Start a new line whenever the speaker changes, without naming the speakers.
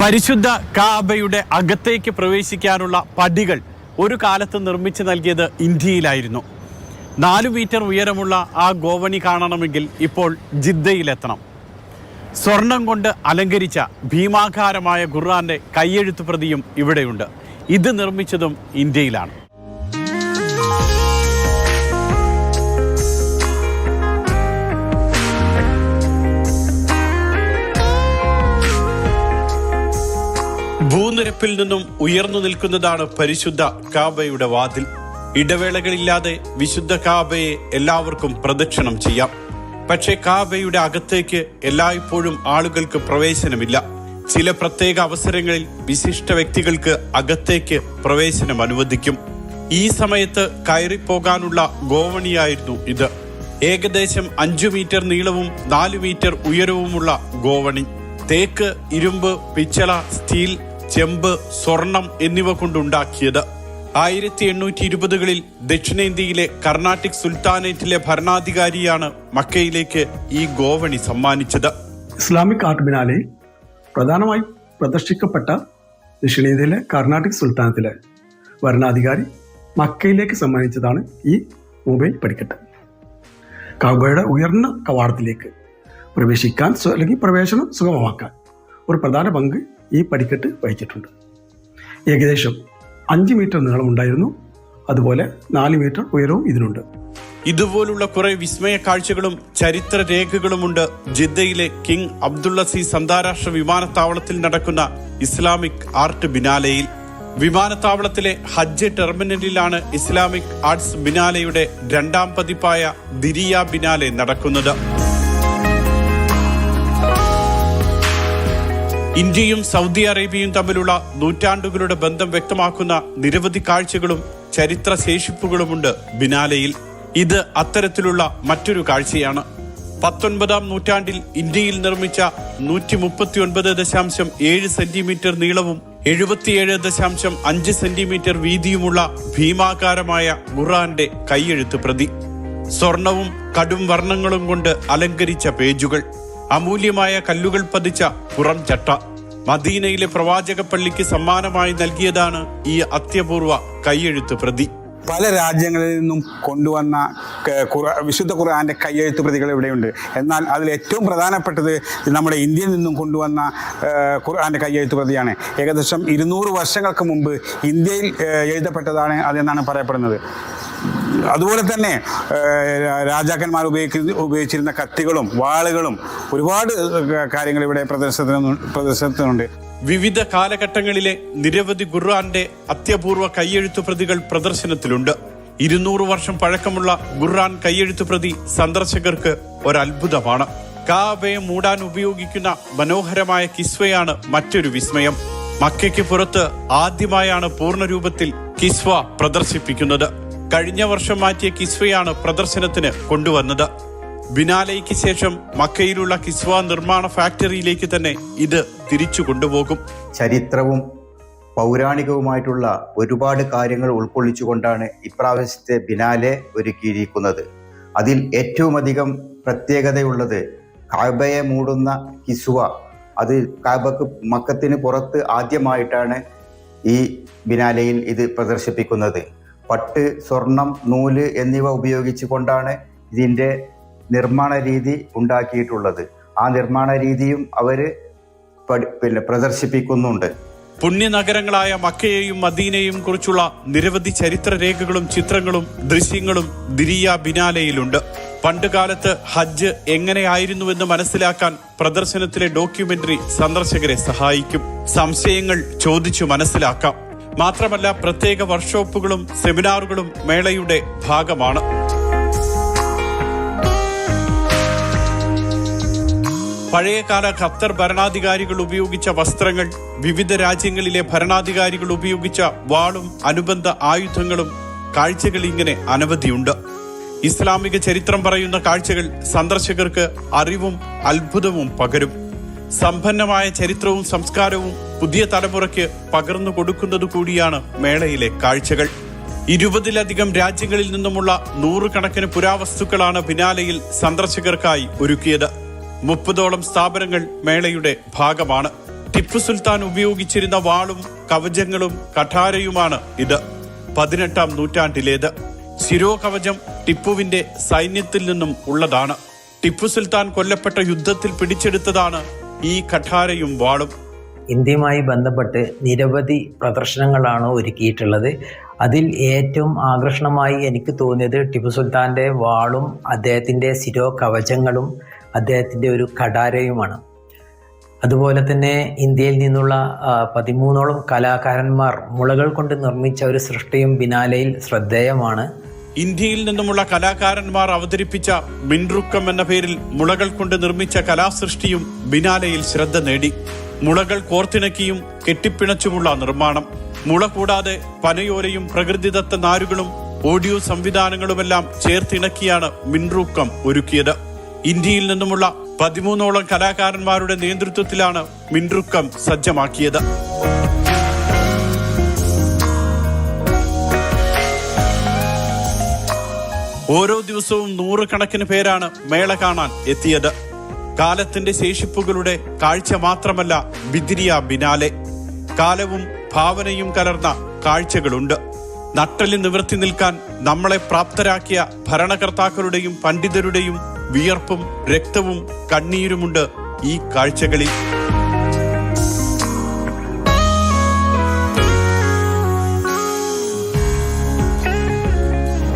പരിശുദ്ധ കാബയുടെ അകത്തേക്ക് പ്രവേശിക്കാനുള്ള പടികൾ ഒരു കാലത്ത് നിർമ്മിച്ചു നൽകിയത് ഇന്ത്യയിലായിരുന്നു. നാല് മീറ്റർ ഉയരമുള്ള ആ ഗോവണി കാണണമെങ്കിൽ ഇപ്പോൾ ജിദ്ദയിലെത്തണം. സ്വർണം കൊണ്ട് അലങ്കരിച്ച ഭീമാകാരമായ ഖുർആാന്റെ കയ്യെഴുത്തു പ്രതിയും ഇവിടെയുണ്ട്. ഇത് നിർമ്മിച്ചതും ഇന്ത്യയിലാണ്. ഭൂനിരപ്പിൽ നിന്നും ഉയർന്നു നിൽക്കുന്നതാണ് പരിശുദ്ധ കാബയുടെ വാതിൽ. ഇടവേളകളില്ലാതെ വിശുദ്ധ കാബയെ എല്ലാവർക്കും പ്രദക്ഷിണം ചെയ്യാം. പക്ഷേ കാബയുടെ അകത്തേക്ക് എല്ലായ്പ്പോഴും ആളുകൾക്ക് പ്രവേശനമില്ല. ചില പ്രത്യേക അവസരങ്ങളിൽ വിശിഷ്ട വ്യക്തികൾക്ക് അകത്തേക്ക് പ്രവേശനം അനുവദിക്കും. ഈ സമയത്ത് കയറിപ്പോകാനുള്ള ഗോവണിയായിരുന്നു ഇത്. ഏകദേശം അഞ്ചു മീറ്റർ നീളവും നാലു മീറ്റർ ഉയരവുമുള്ള ഗോവണി. തേക്ക് ഇരുമ്പ് പിച്ചള സ്റ്റീൽ ചെമ്പ് സ്വർണം എന്നിവ കൊണ്ടുണ്ടാക്കിയത്. ആയിരത്തി എണ്ണൂറ്റി ഇരുപതുകളിൽ ദക്ഷിണേന്ത്യയിലെ കർണാട്ടിക് സുൽത്താനേറ്റിലെ ഭരണാധികാരിയാണ് മക്കയിലേക്ക് ഈ ഗോവണി സമ്മാനിച്ചത്.
ഇസ്ലാമിക് ആർട്ട് ബിനാലെ പ്രധാനമായി പ്രദർശിക്കപ്പെട്ട ദക്ഷിണേന്ത്യയിലെ കർണാട്ടിക് സുൽത്താനത്തിലെ ഭരണാധികാരി മക്കയിലേക്ക് സമ്മാനിച്ചതാണ് ഈ മൊബൈൽ പടിക്കെട്ട്. കൗബയുടെ ഉയർന്ന കവാടത്തിലേക്ക് പ്രവേശിക്കാൻ അല്ലെങ്കിൽ പ്രവേശനം സുഗമമാക്കാൻ ഒരു പ്രധാന പങ്ക് ഈ പടിക്കെട്ട് വഹിച്ചിട്ടുണ്ട്. ഏകദേശം അഞ്ച് മീറ്റർ നീളമുണ്ടായിരുന്നു അതുപോലെ നാല് മീറ്റർ ഉയരവും ഇതിനുണ്ട്.
ഇതുപോലുള്ള കുറെ വിസ്മയ കാഴ്ചകളും ചരിത്ര രേഖകളുമുണ്ട് ജിദ്ദയിലെ കിങ് അബ്ദുള്ള സീസ് അന്താരാഷ്ട്ര വിമാനത്താവളത്തിൽ നടക്കുന്ന ഇസ്ലാമിക് ആർട്ട് ബിനാലയിൽ. വിമാനത്താവളത്തിലെ ഹജ്ജ് ടെർമിനലിലാണ് ഇസ്ലാമിക് ആർട്സ് ബിനാലയുടെ രണ്ടാം പതിപ്പായ ദിരിയ ബിനാലെ നടക്കുന്നത്. ഇന്ത്യയും സൗദി അറേബ്യയും തമ്മിലുള്ള നൂറ്റാണ്ടുകളുടെ ബന്ധം വ്യക്തമാക്കുന്ന നിരവധി കാഴ്ചകളും ചരിത്ര ശേഷിപ്പുകളുമുണ്ട് ബിനാലയിൽ. ഇത് അത്തരത്തിലുള്ള മറ്റൊരു കാഴ്ചയാണ്. പത്തൊൻപതാം നൂറ്റാണ്ടിൽ ഇന്ത്യയിൽ നിർമ്മിച്ച നൂറ്റി മുപ്പത്തി ഒൻപത് ദശാംശം ഏഴ് സെന്റിമീറ്റർ നീളവും എഴുപത്തിയേഴ് ദശാംശം അഞ്ച് സെന്റിമീറ്റർ വീതിയുമുള്ള ഭീമാകാരമായ ഖുറാന്റെ കൈയെഴുത്ത് പ്രതി. സ്വർണവും കടും വർണങ്ങളും കൊണ്ട് അലങ്കരിച്ച പേജുകൾ. അമൂല്യമായ കല്ലുകൾ പതിച്ച പുറം ചട്ട മദീനയിലെ പ്രവാചക പള്ളിക്ക് സമ്മാനമായി നൽകിയതാണ് ഈ അത്യപൂർവ കൈയെഴുത്ത് പ്രതി.
പല രാജ്യങ്ങളിൽ നിന്നും കൊണ്ടുവന്ന വിശുദ്ധ ഖുർആന്റെ കയ്യെഴുത്ത് പ്രതികൾ ഇവിടെയുണ്ട്. എന്നാൽ അതിൽ ഏറ്റവും പ്രധാനപ്പെട്ടത് നമ്മുടെ ഇന്ത്യയിൽ നിന്നും കൊണ്ടുവന്ന ഖുർആാന്റെ കയ്യെഴുത്ത് പ്രതിയാണ്. ഏകദേശം ഇരുന്നൂറ് വർഷങ്ങൾക്ക് മുമ്പ് ഇന്ത്യയിൽ എഴുതപ്പെട്ടതാണ് അതെന്നാണ് പറയപ്പെടുന്നത്. അതുപോലെ തന്നെ രാജാക്കന്മാർ ഉപയോഗിക്കുന്ന ഉപയോഗിച്ചിരുന്ന കത്തികളും വാളുകളും ഒരുപാട് കാര്യങ്ങൾ ഇവിടെ പ്രദർശനത്തിന് പ്രദർശനത്തിനുണ്ട്.
വിവിധ കാലഘട്ടങ്ങളിലെ നിരവധി ഖുർആന്റെ അത്യപൂർവ കൈയെഴുത്തു പ്രതികൾ പ്രദർശനത്തിലുണ്ട്. ഇരുന്നൂറ് വർഷം പഴക്കമുള്ള ഖുർആൻ കൈയെഴുത്തു പ്രതി സന്ദർശകർക്ക് ഒരത്ഭുതമാണ്. കാബയെ മൂടാൻ ഉപയോഗിക്കുന്ന മനോഹരമായ കിസ്വയാണ് മറ്റൊരു വിസ്മയം. മക്കയ്ക്ക് പുറത്ത് ആദ്യമായാണ് പൂർണരൂപത്തിൽ കിസ്വ പ്രദർശിപ്പിക്കുന്നത്. കഴിഞ്ഞ വർഷം മാറ്റിയ കിസ്വയാണ് പ്രദർശനത്തിന് കൊണ്ടുവന്നത്. ബിനാലയ്ക്ക് ശേഷം മക്കയിലുള്ള കിസ്വ നിർമ്മാണ ഫാക്ടറിയിലേക്ക് തന്നെ ഇത് തിരിച്ചു കൊണ്ടുപോകും.
ചരിത്രവും പൗരാണികവുമായിട്ടുള്ള ഒരുപാട് കാര്യങ്ങൾ ഉൾക്കൊള്ളിച്ചുകൊണ്ടാണ് ഇപ്രാവശ്യത്തെ ബിനാലെ ഒരുക്കിയിരിക്കുന്നത്. അതിൽ ഏറ്റവും അധികം പ്രത്യേകതയുള്ളത് കാബയെ മൂടുന്ന കിസുവ. അത് കാബക്ക് മക്കത്തിന് പുറത്ത് ആദ്യമായിട്ടാണ് ഈ ബിനാലയിൽ ഇത് പ്രദർശിപ്പിക്കുന്നത്. പട്ട് സ്വർണം നൂൽ എന്നിവ ഉപയോഗിച്ചുകൊണ്ടാണ് ഇതിന്റെ നിർമ്മാണ രീതി ഉണ്ടാക്കിയിട്ടുള്ളത്. ആ നിർമ്മാണ രീതിയും അവർ പിന്നെ പ്രദർശിപ്പിക്കുന്നുണ്ട്.
പുണ്യനഗരങ്ങളായ മക്കയെയും മദീനയും കുറിച്ചുള്ള നിരവധി ചരിത്ര രേഖകളും ചിത്രങ്ങളും ദൃശ്യങ്ങളും ദിരിയ ബിനാലയിലുണ്ട്. പണ്ടുകാലത്ത് ഹജ്ജ് എങ്ങനെയായിരുന്നുവെന്ന് മനസ്സിലാക്കാൻ പ്രദർശനത്തിലെ ഡോക്യുമെന്ററി സന്ദർശകരെ സഹായിക്കും. സംശയങ്ങൾ ചോദിച്ചു മനസ്സിലാക്കാം. മാത്രമല്ല പ്രത്യേക വർക്ക്ഷോപ്പുകളും സെമിനാറുകളും മേളയുടെ ഭാഗമാണ്. പഴയകാല ഖത്തർ ഭരണാധികാരികൾ ഉപയോഗിച്ച വസ്ത്രങ്ങൾ വിവിധ രാജ്യങ്ങളിലെ ഭരണാധികാരികൾ ഉപയോഗിച്ച വാളും അനുബന്ധ ആയുധങ്ങളും കാഴ്ചകൾ ഇങ്ങനെ അനവധിയുണ്ട്. ഇസ്ലാമിക ചരിത്രം പറയുന്ന കാഴ്ചകൾ സന്ദർശകർക്ക് അറിവും അത്ഭുതവും പകരും. സമ്പന്നമായ ചരിത്രവും സംസ്കാരവും പുതിയ തലമുറയ്ക്ക് പകർന്നു കൊടുക്കുന്നത് കൂടിയാണ് മേളയിലെ കാഴ്ചകൾ. ഇരുപതിലധികം രാജ്യങ്ങളിൽ നിന്നുമുള്ള നൂറുകണക്കിന് പുരാവസ്തുക്കളാണ് ബിനാലയിൽ സന്ദർശകർക്കായി ഒരുക്കിയത്. മുപ്പതോളം സ്ഥാപനങ്ങൾ മേളയുടെ ഭാഗമാണ്. ടിപ്പു സുൽത്താൻ ഉപയോഗിച്ചിരുന്ന വാളും കവചങ്ങളും കഠാരയുമാണ് ഇത്. പതിനെട്ടാം നൂറ്റാണ്ടിലേത്. ശിരോകവചം ടിപ്പുവിന്റെ സൈന്യത്തിൽ നിന്നും ഉള്ളതാണ്. ടിപ്പു സുൽത്താൻ കൊല്ലപ്പെട്ട യുദ്ധത്തിൽ പിടിച്ചെടുത്തതാണ് ഈ കഠാരയും വാളും.
ഇന്ത്യയുമായി ബന്ധപ്പെട്ട് നിരവധി പ്രദർശനങ്ങളാണ് ഒരുക്കിയിട്ടുള്ളത്. അതിൽ ഏറ്റവും ആകർഷണമായി എനിക്ക് തോന്നിയത് ടിപ്പു സുൽത്താന്റെ വാളും അദ്ദേഹത്തിന്റെ ശിരോ കവചങ്ങളും അദ്ദേഹത്തിന്റെ ഒരു കടാരയുമാണ്. അതുപോലെ തന്നെ ഇന്ത്യയിൽ നിന്നുള്ള പതിമൂന്നോളം കലാകാരന്മാർ മുളകൾ കൊണ്ട് നിർമ്മിച്ച ഒരു സൃഷ്ടിയും ബിനാലയിൽ ശ്രദ്ധേയമാണ്.
ഇന്ത്യയിൽ നിന്നുമുള്ള കലാകാരന്മാർ അവതരിപ്പിച്ച മിൻറുക്കം എന്ന പേരിൽ മുളകൾ കൊണ്ട് നിർമ്മിച്ച കലാസൃഷ്ടിയും ബിനാലയിൽ ശ്രദ്ധ നേടി. മുളകൾ കോർത്തിണക്കിയും കെട്ടിപ്പിണച്ചുമുള്ള നിർമ്മാണം. മുള കൂടാതെ പനയോലയും പ്രകൃതിദത്ത നാരുകളും ഓഡിയോ സംവിധാനങ്ങളുമെല്ലാം ചേർത്തിണക്കിയാണ് മിൻറൂക്കം ഒരുക്കിയത്. ഇന്ത്യയിൽ നിന്നുമുള്ള പതിമൂന്നോളം കലാകാരന്മാരുടെ നേതൃത്വത്തിലാണ് മിൻറുക്കം സജ്ജമാക്കിയത്. ഓരോ ദിവസവും നൂറുകണക്കിന് പേരാണ് മേള കാണാൻ എത്തിയത്. കാലത്തിന്റെ ശേഷിപ്പുകളുടെ കാഴ്ച മാത്രമല്ല ബിദിരിയ ബിനാലെ. കാലവും ഭാവനയും കലർന്ന കാഴ്ചകളുണ്ട്. നട്ടലിൽ നിവർത്തി നിൽക്കാൻ നമ്മളെ പ്രാപ്തരാക്കിയ ഭരണകർത്താക്കളുടെയും പണ്ഡിതരുടെയും വിയർപ്പും രക്തവും കണ്ണീരുമുണ്ട് ഈ കാഴ്ചകളിൽ.